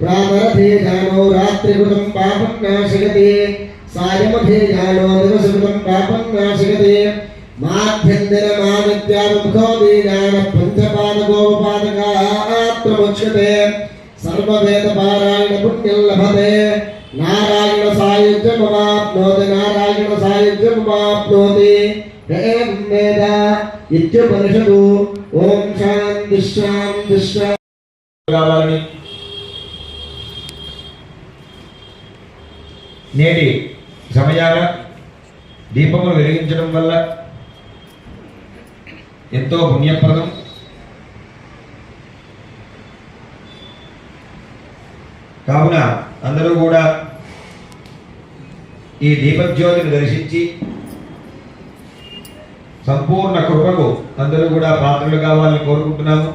ప్రాతరథేజానో రాత్రికృతం పాపం నాశయతే సాయమథేజానో దివసకృతం పాపం నాశయతే మాధ్యంతరమాదిత్యాముఖో దీజాన పంచపాదగోపాదకాత్మముచ్యతే సర్వవేదపారాయణ పుణ్యం లభతే నారాయణ సాయుధ్యమవాప్నోతి నారాయణ సాయుధ్యమవాప్నోతి ఏం వేద ఇత్యుపనిషదు ఓం శాంతి శాంతి శాంతి కావాలని నేటి సమయాన దీపములు వెలిగించడం వల్ల ఎంతో పుణ్యప్రదం. కావున అందరూ కూడా ఈ దీపజ్యోతిని దర్శించి సంపూర్ణ కృపకు అందరూ కూడా పాత్రలు కావాలని కోరుకుంటున్నాము.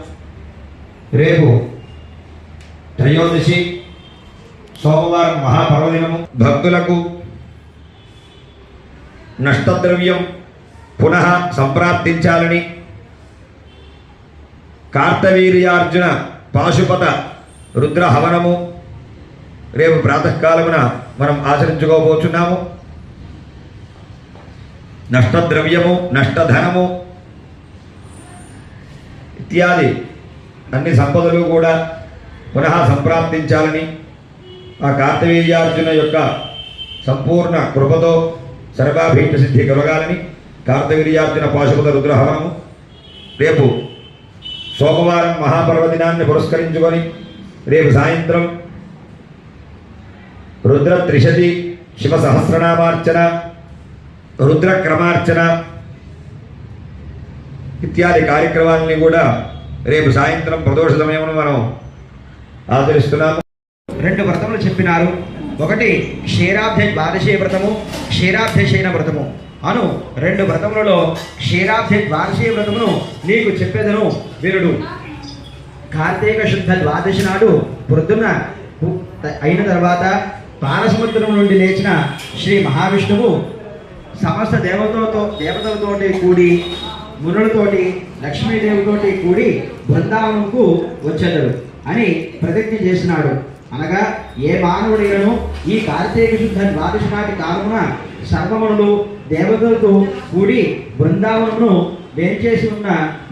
రేపు త్రయోదశి సోమవారం మహాపర్వదినము. భక్తులకు నష్టద్రవ్యం పునః సంప్రాప్తించాలని కార్తవీర్యార్జున పాశుపత రుద్ర హవనము రేపు ప్రాతకాలమున మనం ఆచరించుకోబోతున్నాము నష్టద్రవ్యము నష్టధనము ఇత్యాది అన్ని సంపదలు కూడా పునః సంప్రాప్తించాలని ఆ కార్తవీయార్జున యొక్క సంపూర్ణ కృపతో సర్వాభీష్ట సిద్ధి కలగాలని కార్తవీర్యార్జున పాశుపత రుద్రహవనము రేపు సోమవారం మహాపర్వదినాన్ని పురస్కరించుకొని రేపు సాయంత్రం రుద్ర త్రిశతి శివ సహస్రనామార్చన రుద్ర క్రమార్చన ఇత్యాది కార్యక్రమాలని కూడా రేపు సాయంత్రం ప్రదోష సమయమును మనం ఆచరిస్తున్నాము. రెండు వ్రతములు చెప్పినారు. ఒకటి క్షీరాభ్య ద్వాదశి వ్రతము క్షీరాభ్యశైన వ్రతము. అను రెండు వ్రతములలో క్షీరాభ్య ద్వాదశి వ్రతమును నీకు చెప్పేదను వీరుడు. కార్తీక శుద్ధ ద్వాదశి నాడు పొద్దున్న అయిన తర్వాత పాలసముద్రం నుండి లేచిన శ్రీ మహావిష్ణువు సమస్త దేవతలతో దేవతలతోటి కూడి మునులతోటి లక్ష్మీదేవితోటి కూడి బృందావనంకు వచ్చేదడు అని ప్రతిజ్ఞ చేసినాడు. అనగా ఏ మానవుడైనను ఈ కార్తీక శుద్ధ ద్వాదశి నాటి కాలమున సర్వమునులు దేవతలతో కూడి బృందావనమును వేంచేసి ఉన్న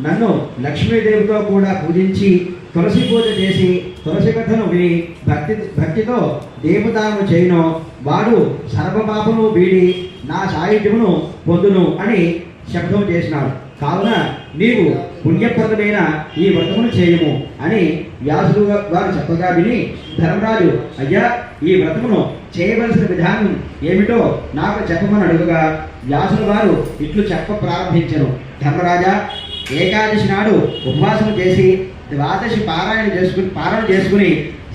నన్ను లక్ష్మీదేవితో కూడా పూజించి తులసి పూజ చేసి తులసి కథను విని భక్తి భక్తితో దేవతాను చేయను. వాడు సర్వపాపము వీడి నా సాయుధ్యమును పొందును అని శబ్దం చేసినాడు. కావున నీవు పుణ్యప్రదమైన ఈ వ్రతమును చేయము అని వ్యాసుడు వారు చెప్పగా విని ధర్మరాజు అయ్యా ఈ వ్రతమును చేయవలసిన విధానం ఏమిటో నాకు చెప్పమని అడుగుగా వ్యాసుడు వారు ఇట్లు చెప్ప ప్రారంభించను. ధర్మరాజా ఏకాదశి నాడు ఉపవాసం చేసి ద్వాదశి పారాయణ చేసుకుని పారాయణ చేసుకుని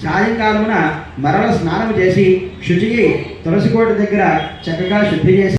సాయంకాలమున మరల స్నానం చేసి శుచికి తులసికోట దగ్గర చక్కగా శుద్ధి చేసి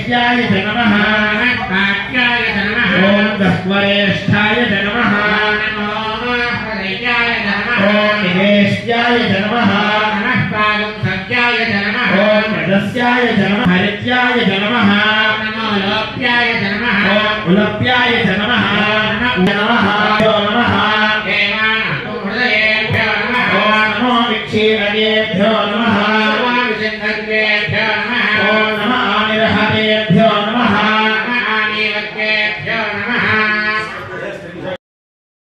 यज्ञाय च नमः आज्ञाय च नमः ॐ दह्वरेष्ठाय च नमः ॐ निवेश्याय च नमः सत्याय च नमः ॐ रजस्याय च नमः हरित्याय च नमः नमो लोप्याय च नमः ॐ उलप्याय च नमः नमः